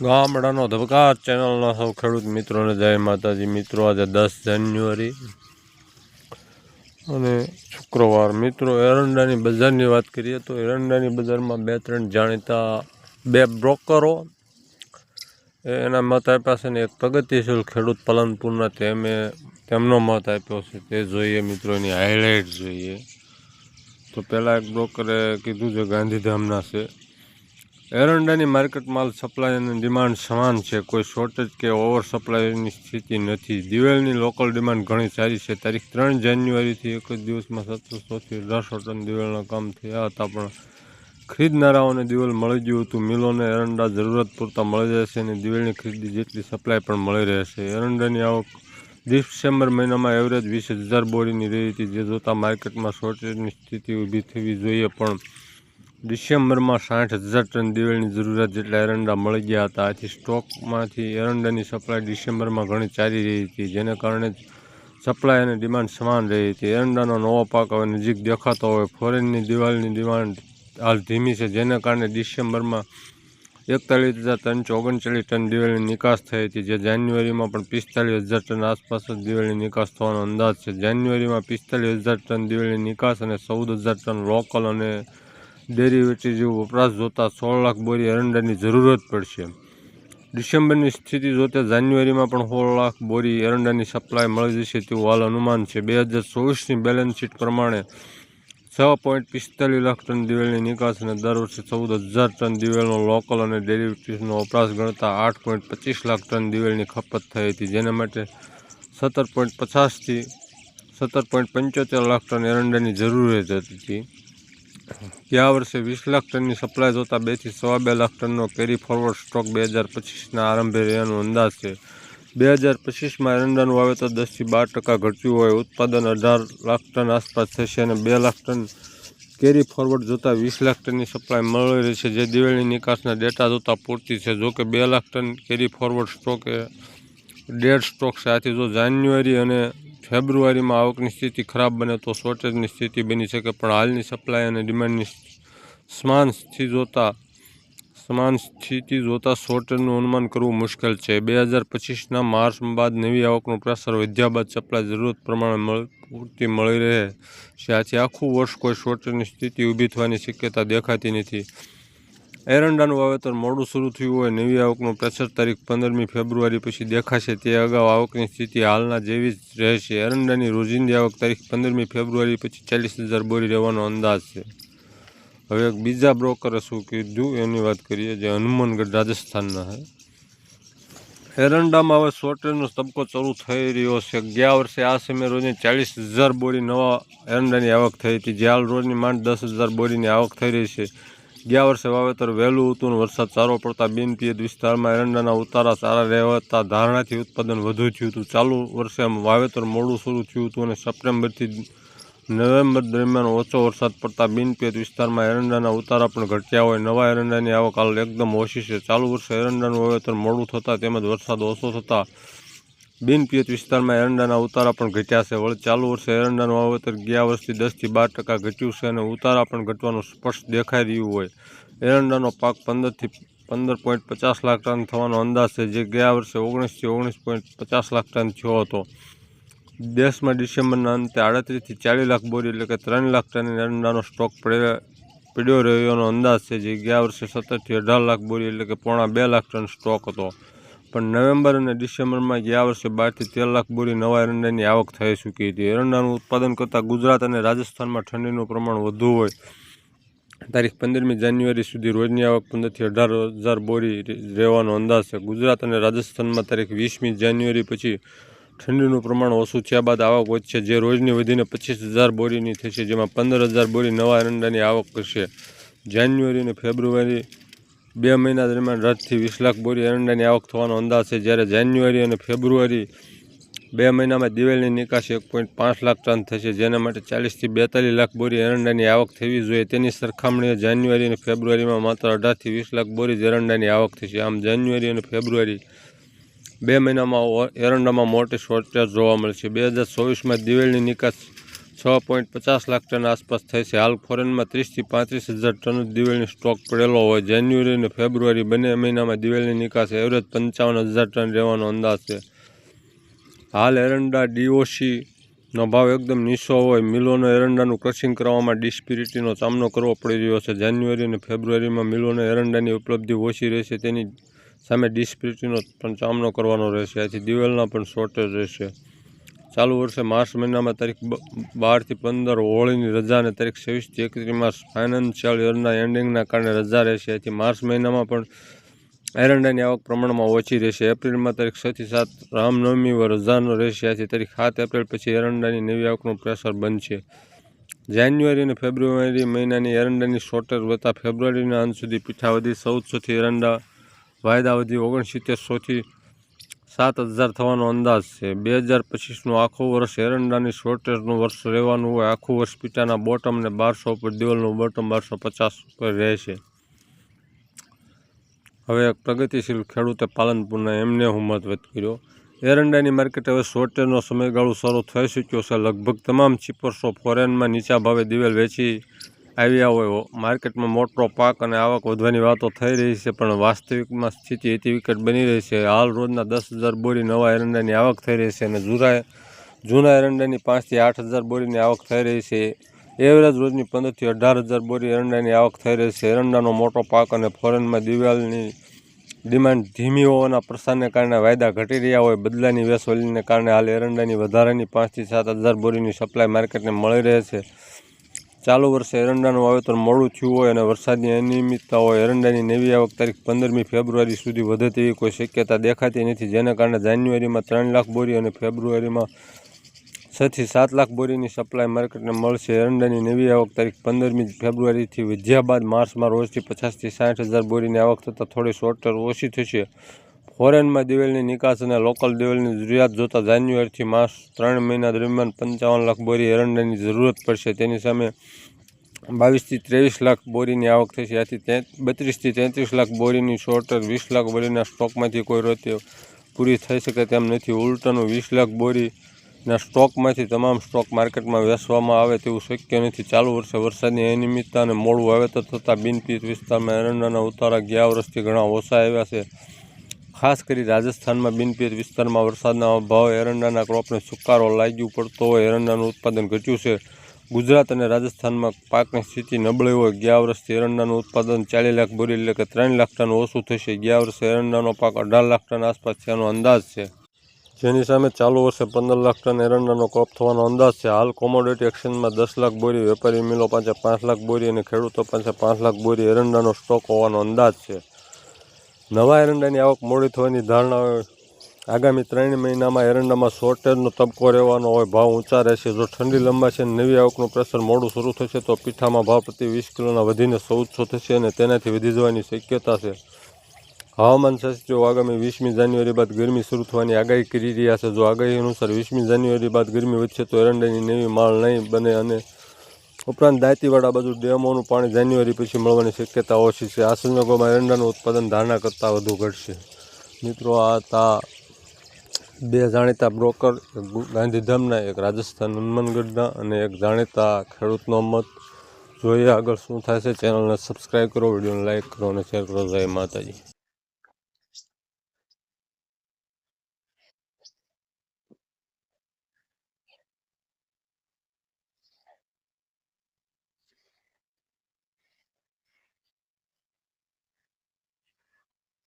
ગામડાનો ધબકાર ચેનલના સૌ ખેડૂત મિત્રોને જય માતાજી. મિત્રો, આજે દસ જાન્યુઆરી અને શુક્રવાર. મિત્રો, એરંડાની બજારની વાત કરીએ તો એરંડાની બજારમાં બે ત્રણ જાણીતા બે બ્રોકરો એના મત આપ્યા છે ને એક પ્રગતિશીલ ખેડૂત પલનપુરના તેમે તેમનો મત આપ્યો છે. તે જોઈએ મિત્રો, એની હાઇલાઇટ જોઈએ. તો પહેલાં એક બ્રોકરે કીધું છે ગાંધીધામના છે. એરંડાની માર્કેટ માલ સપ્લાય અને ડિમાન્ડ સમાન છે. કોઈ શોર્ટેજ કે ઓવર સપ્લાયની સ્થિતિ નથી. દિવેલની લોકલ ડિમાન્ડ ઘણી સારી છે. તારીખ ત્રણ જાન્યુઆરીથી એક જ દિવસમાં સત્તરસોથી અઢારસો ટન દિવેલના કામ થયા હતા, પણ ખરીદનારાઓને દિવેલ મળી ગયું હતું. મિલોને એરંડા જરૂરત પૂરતા મળી રહેશે અને દિવેલની ખરીદી જેટલી સપ્લાય પણ મળી રહેશે એરંડાની આવક ડિસેમ્બર મહિનામાં એવરેજ વીસ હજાર બોરીની રહી હતી. જે જોતાં માર્કેટમાં શોર્ટેજની સ્થિતિ ઊભી થવી જોઈએ, પણ ડિસેમ્બરમાં સાઠ હજાર ટન દિવેલની જરૂરિયાત જેટલા એરંડા મળી ગયા હતા, આથી સ્ટોકમાંથી એરંડાની સપ્લાય ડિસેમ્બરમાં ઘણી ચાલી રહી હતી, જેને કારણે સપ્લાય અને ડિમાન્ડ સમાન રહી હતી. એરંડાનો નવો પાક હવે નજીક દેખાતો હોય. ફોરેનની દિવાલની ડિમાન્ડ હાલ ધીમી છે, જેને કારણે ડિસેમ્બરમાં એકતાલીસ હજાર ત્રણસો ઓગણચાલીસ ટન દિવેલની નિકાસ થઈ હતી, જે જાન્યુઆરીમાં પણ પિસ્તાલીસ હજાર ટન આસપાસ જ દિવેલની નિકાસ થવાનો અંદાજ છે. જાન્યુઆરીમાં પિસ્તાલીસ હજાર ટન દિવેલની નિકાસ અને ચૌદ હજાર ટન લોકલ અને ડેરિવેટિવ વપરાશ જોતાં સોળ લાખ બોરી એરંડાની જરૂરત પડશે. ડિસેમ્બરની સ્થિતિ જોતા જાન્યુઆરીમાં પણ સોળ લાખ બોરી એરંડાની સપ્લાય મળી જશે તેવું હાલ અનુમાન છે. બે હજાર ચોવીસની બેલેન્સ શીટ પ્રમાણે છ પોઈન્ટ પિસ્તાલીસ લાખ ટન દિવેલની નિકાસ અને દર વર્ષે ચૌદ હજાર ટન દિવેલનો લોકલ અને ડેરિવેટિવ્સનો વપરાશ ગણતા આઠ પોઈન્ટ પચીસ લાખ ટન દિવેલની ખપત થઈ હતી, જેના માટે સત્તર પોઈન્ટ પચાસથી સત્તર પોઈન્ટ પંચોતેર લાખ ટન એરંડાની જરૂરિયાત હતી. ગયા વર્ષે વીસ લાખ ટનની સપ્લાય જોતાં બેથી સવા બે લાખ ટનનો કેરી ફોરવર્ડ સ્ટોક બે હજાર પચીસના આરંભે રહેવાનો અંદાજ છે. બે હજાર પચીસમાં એરંડાનું વાવેતર દસથી બાર ટકા ઘટ્યું હોય, ઉત્પાદન અઢાર લાખ ટન આસપાસ થશે અને બે લાખ ટન કેરી ફોરવર્ડ જોતાં વીસ લાખ ટનની સપ્લાય મળી રહી છે. જે દિવાળી નિકાસના ડેટા જોતાં પૂરતી છે. જોકે બે lakh ton carry forward stock dead stock છે આથી જો જાન્યુઆરી અને ફેબ્રુઆરીમાં આવકની સ્થિતિ ખરાબ બને તો શોર્ટેજની સ્થિતિ બની શકે, પણ હાલની સપ્લાય અને ડિમાન્ડની સમાન સ્થિતિ જોતાં, સમાન સ્થિતિ જોતાં શોર્ટેજનું અનુમાન કરવું મુશ્કેલ છે. બે હજાર પચીસના માર્ચ બાદ નવી આવકનો પ્રસાર વધ્યા બાદ સપ્લાય જરૂરત પ્રમાણે પૂરતી મળી રહે છે. આથી આખું વર્ષ કોઈ શોર્ટેજની સ્થિતિ ઊભી થવાની શક્યતા દેખાતી નથી. એરંડાનું વાવેતર મોડું શરૂ થયું હોય નવી આવકનું પ્રેશર તારીખ પંદરમી ફેબ્રુઆરી પછી દેખાશે. તે અગાઉ આવકની સ્થિતિ હાલના જેવી જ રહેશે. એરંડાની રોજિંદી આવક તારીખ પંદરમી ફેબ્રુઆરી પછી ચાલીસ હજાર બોરી રહેવાનો અંદાજ છે. હવે એક બીજા બ્રોકરે શું કીધું એની વાત કરીએ જે હનુમાનગઢ રાજસ્થાનના છે એરંડામાં હવે શોર્ટેજનો તબક્કો શરૂ થઈ રહ્યો છે. ગયા વર્ષે આ સમયે રોજની ચાલીસ હજાર બોરી નવા એરંડાની આવક થઈ હતી. જે હાલ રોજની માંડ દસ હજાર બોરીની આવક થઈ રહી છે. ગયા વર્ષે વાવેતર વહેલું હતું વરસાદ સારો પડતા બિનપિયત વિસ્તારમાં એરંડાના ઉતારા સારા રહેતા ધારણાથી ઉત્પાદન વધુ થયું હતું. ચાલુ વર્ષે વાવેતર મોડું શરૂ થયું હતું અને સપ્ટેમ્બરથી નવેમ્બર દરમિયાન ઓછો વરસાદ પડતા બિનપિયત વિસ્તારમાં એરંડાના ઉતારા પણ ઘટ્યા હોય. નવા એરંડાની આવક હાલ એકદમ ઓછી છે. ચાલુ વર્ષે એરંડાનું વાવેતર મોડું થતાં તેમજ વરસાદ ઓછો થતાં બિનપિયત વિસ્તારમાં એરંડાના ઉતારા પણ ઘટ્યા છે. વળી ચાલુ વર્ષે એરંડાનું વાવેતર ગયા વર્ષથી દસથી બાર ટકા ઘટ્યું છે અને ઉતારા પણ ઘટવાનું સ્પષ્ટ દેખાઈ રહ્યું હોય. એરંડાનો પાક પંદરથી પંદર પોઈન્ટ પચાસ લાખ ટન થવાનો અંદાજ છે, જે ગયા વર્ષે ઓગણીસથી ઓગણીસ પોઈન્ટ પચાસ લાખ ટન થયો હતો. દેશમાં ડિસેમ્બરના અંતે આડત્રીસથી ચાલીસ લાખ બોરી એટલે કે ત્રણ લાખ ટન એરંડાનો સ્ટોક પડે પડ્યો રહ્યોનો અંદાજ છે, જે ગયા વર્ષે સત્તરથી અઢાર લાખ બોરી એટલે કે પોણા બે લાખ ટન સ્ટોક હતો. પણ નવેમ્બર અને ડિસેમ્બરમાં ગયા વર્ષે બારથી તેર લાખ બોરી નવા એરંડાની આવક થઈ ચૂકી હતી. એરંડાનું ઉત્પાદન કરતાં ગુજરાત અને રાજસ્થાનમાં ઠંડીનું પ્રમાણ વધુ હોય. તારીખ પંદરમી જાન્યુઆરી સુધી રોજની આવક પંદરથી અઢાર હજાર બોરી રહેવાનો અંદાજ છે. ગુજરાત અને રાજસ્થાનમાં તારીખ વીસમી જાન્યુઆરી પછી ઠંડીનું પ્રમાણ ઓછું થયા બાદ આવક વધશે, જે રોજની વધીને પચીસ હજાર બોરીની થશે, જેમાં પંદર હજાર બોરી નવા એરંડાની આવક કરશે. જાન્યુઆરી અને ફેબ્રુઆરી બે મહિના દરમિયાન દસથી વીસ લાખ બોરી એરંડાની આવક થવાનો અંદાજ છે. જ્યારે જાન્યુઆરી અને ફેબ્રુઆરી બે મહિનામાં દિવેલની નિકાસ એક પોઈન્ટ પાંચ લાખ ટન થશે, જેના માટે ચાલીસથી બેતાલીસ લાખ બોરી એરંડાની આવક થવી જોઈએ. તેની સરખામણીએ જાન્યુઆરી અને ફેબ્રુઆરીમાં માત્ર અઢારથી વીસ લાખ બોરી જ એરંડાની આવક થશે. આમ જાન્યુઆરી અને ફેબ્રુઆરી બે મહિનામાં એરંડામાં મોટી શોર્ટેજ જોવા મળશે. બે હજાર ચોવીસમાં દિવેલની નિકાસ છ પોઈન્ટ પચાસ લાખ ટન આસપાસ થાય છે. હાલ ફોરેનમાં ત્રીસથી પાંત્રીસ હજાર ટન જ દિવેલની સ્ટોક પડેલો હોય. જાન્યુઆરી અને ફેબ્રુઆરી બંને મહિનામાં દિવેલની નિકાસ એવરેજ પંચાવન હજાર ટન રહેવાનો અંદાજ છે. હાલ એરંડા ડીઓસીનો ભાવ એકદમ નીચો હોય. મિલોને એરંડાનું ક્રશિંગ કરવામાં ડિસ્પિરિટીનો સામનો કરવો પડી રહ્યો છે. જાન્યુઆરી અને ફેબ્રુઆરીમાં મિલોને એરંડાની ઉપલબ્ધિ ઓછી રહેશે, તેની સામે ડિસ્પિરિટીનો પણ સામનો કરવાનો રહેશે. આથી દિવેલના પણ શોર્ટેજ રહેશે. ચાલુ વર્ષે માર્ચ મહિનામાં તારીખ બારથી પંદર, હોળીની રજા અને તારીખ છવ્વીસથી એકત્રીસ માર્ચ ફાઇનાન્શિયલ યરના એન્ડિંગના કારણે રજા રહેશે. એથી માર્ચ મહિનામાં પણ એરંડાની આવક પ્રમાણમાં ઓછી રહેશે. એપ્રિલમાં તારીખ છથી સાત રામનવમી રજાનો રહેશે. આથી તારીખ સાત એપ્રિલ પછી એરંડાની નવી આવકનું પ્રેશર બનશે. જાન્યુઆરી અને ફેબ્રુઆરી મહિનાની એરંડાની શોર્ટેજ વધતા ફેબ્રુઆરીના અંત સુધી પીઠાવધી ચૌદસોથી એરંડા, વાયદાવધી ઓગણસિત્તેરસોથી સાત હજાર થવાનો અંદાજ છે. બે હજાર પચીસનું આખું વર્ષ એરંડાની શોર્ટેજનું વર્ષ રહેવાનું હોય, આખું વર્ષ પીટાના બોટમ ને બારસો ઉપર, દિવાલનું બોટમ બારસો પચાસ ઉપર રહેશે હવે એક પ્રગતિશીલ ખેડૂતે પાલનપુરના એમને હું મત વ્યક્ત કર્યો. એરંડાની માર્કેટ હવે શોર્ટેજનો સમયગાળો શરૂ થઈ ચૂક્યો છે. લગભગ તમામ ચીપર્સો ફોરેનમાં નીચા ભાવે દિવેલ વેચી આવ્યા હોય માર્કેટમાં મોટો પાક અને આવક વધવાની વાતો થઈ રહી છે, પણ વાસ્તવિકમાં સ્થિતિ અતિ વિકટ બની રહી છે. હાલ રોજના દસ હજાર બોરી નવા એરંડાની આવક થઈ રહી છે અને જૂના જૂના એરંડાની પાંચથી આઠ હજાર બોરીની આવક થઈ રહી છે. એવરેજ રોજની પંદરથી અઢાર હજાર બોરી એરંડાની આવક થઈ રહી છે. એરંડાનો મોટો પાક અને ફોરેનમાં દિવાલની ડિમાન્ડ ધીમી હોવાના પ્રસારને કારણે વાયદા ઘટી રહ્યા હોય. બદલાની વેસવલીને કારણે હાલ એરંડાની વધારાની પાંચથી સાત હજાર બોરીની સપ્લાય માર્કેટને મળી રહે છે. ચાલુ વર્ષે એરંડાનું વાવેતર મોડું થયું હોય અને વરસાદની અનિયમિતતા હોય, એરંડાની નવી આવક તારીખ પંદરમી ફેબ્રુઆરી સુધી વધે તેવી કોઈ શક્યતા દેખાતી નથી, જેના કારણે જાન્યુઆરીમાં ત્રણ લાખ બોરી અને ફેબ્રુઆરીમાં છથી સાત લાખ બોરીની સપ્લાય માર્કેટને મળશે. એરંડાની નવી આવક તારીખ પંદરમી ફેબ્રુઆરીથી વધ્યા બાદ માર્ચમાં રોજથી પચાસથી સાઠ હજાર બોરીની આવક થતાં થોડી શોર્ટર ઓછી થશે. ફોરેનમાં દિવેલની નિકાસ અને લોકલ દિવેલની જરૂરિયાત જોતા જાન્યુઆરીથી માસ ત્રણ મહિના દરમિયાન પંચાવન લાખ બોરી એરંડાની જરૂરત પડશે. તેની સામે બાવીસથી ત્રેવીસ લાખ બોરીની આવક થશે. આથી તે બત્રીસથી તેત્રીસ લાખ બોરીની શોર્ટર વીસ લાખ બોરીના સ્ટોકમાંથી કોઈ રીતે પૂરી થઈ શકે તેમ નથી. ઉલટાનું વીસ લાખ બોરીના સ્ટોકમાંથી તમામ સ્ટોક માર્કેટમાં વેચવામાં આવે તેવું શક્ય નથી. ચાલુ વર્ષે વરસાદની અનિયમિતતા અને મોડું વાવેતર થતાં બિનપીત વિસ્તારમાં એરંડાના ઉતારા ગયા વર્ષથી ઘણા ઓછા આવ્યા છે. ખાસ કરી રાજસ્થાનમાં બિનપેર વિસ્તારમાં વરસાદના અભાવે એરંડાના ક્રોપને સુકારો લાગ્યું પડતો હોય એરંડાનું ઉત્પાદન ઘટ્યું છે. ગુજરાત અને રાજસ્થાનમાં પાકની સ્થિતિ નબળી હોય ગયા વર્ષથી એરંડાનું ઉત્પાદન ચાલીસ લાખ બોરી એટલે કે ત્રણ લાખ ટન ઓછું થશે. ગયા વર્ષે એરંડાનો પાક અઢાર લાખ ટન આસપાસ થયાનો અંદાજ છે. જેની સામે ચાલુ વર્ષે પંદર લાખ ટન એરંડાનો ક્રોપ થવાનો અંદાજ છે. હાલ કોમોડિટી એક્સચેન્જમાં દસ લાખ બોરી વેપારી મિલો પાસે પાંચ લાખ બોરી અને ખેડૂતો પાસે પાંચ લાખ બોરી એરંડાનો સ્ટોક હોવાનો અંદાજ છે. નવા એરંડાની આવક મોડી થવાની ધારણા આગામી ત્રણ મહિનામાં એરંડામાં શોર્ટેજનો તબકો રહેવાનો હોય. ભાવ ઊંચા રહેશે. જો ઠંડી લંબાશે અને નવી આવકનું પ્રેશર મોડું શરૂ થશે, તો પીઠામાં ભાવ પ્રતિ વીસ કિલોના વધીને ચૌદસો થશે અને તેનાથી વધી જવાની શક્યતા છે. હવામાન શાસ્ત્રીઓ, આગામી વીસમી જાન્યુઆરી બાદ ગરમી શરૂ થવાની આગાહી કરી રહ્યા છે. જો આગાહી અનુસાર વીસમી જાન્યુઆરી બાદ ગરમી વધશે, તો એરંડાની નવી માળ નહીં બને અને ઉપરાંત દાંતીવાડા બાજુ ડેમોનું પાણી જાન્યુઆરી પછી મળવાની શક્યતા ઓછી છે. આ સંજોગોમાં એરંડાનું ઉત્પાદન ધારણા કરતાં વધુ ઘટશે. મિત્રો, આ તા બે જાણીતા બ્રોકર ગાંધીધામના એક રાજસ્થાન હનુમાનગઢના અને એક જાણીતા ખેડૂતનો મત. જોઈએ આગળ શું થાય છે. ચેનલને સબસ્ક્રાઈબ કરો, વિડીયોને લાઈક કરો અને શેર કરો. જય માતાજી.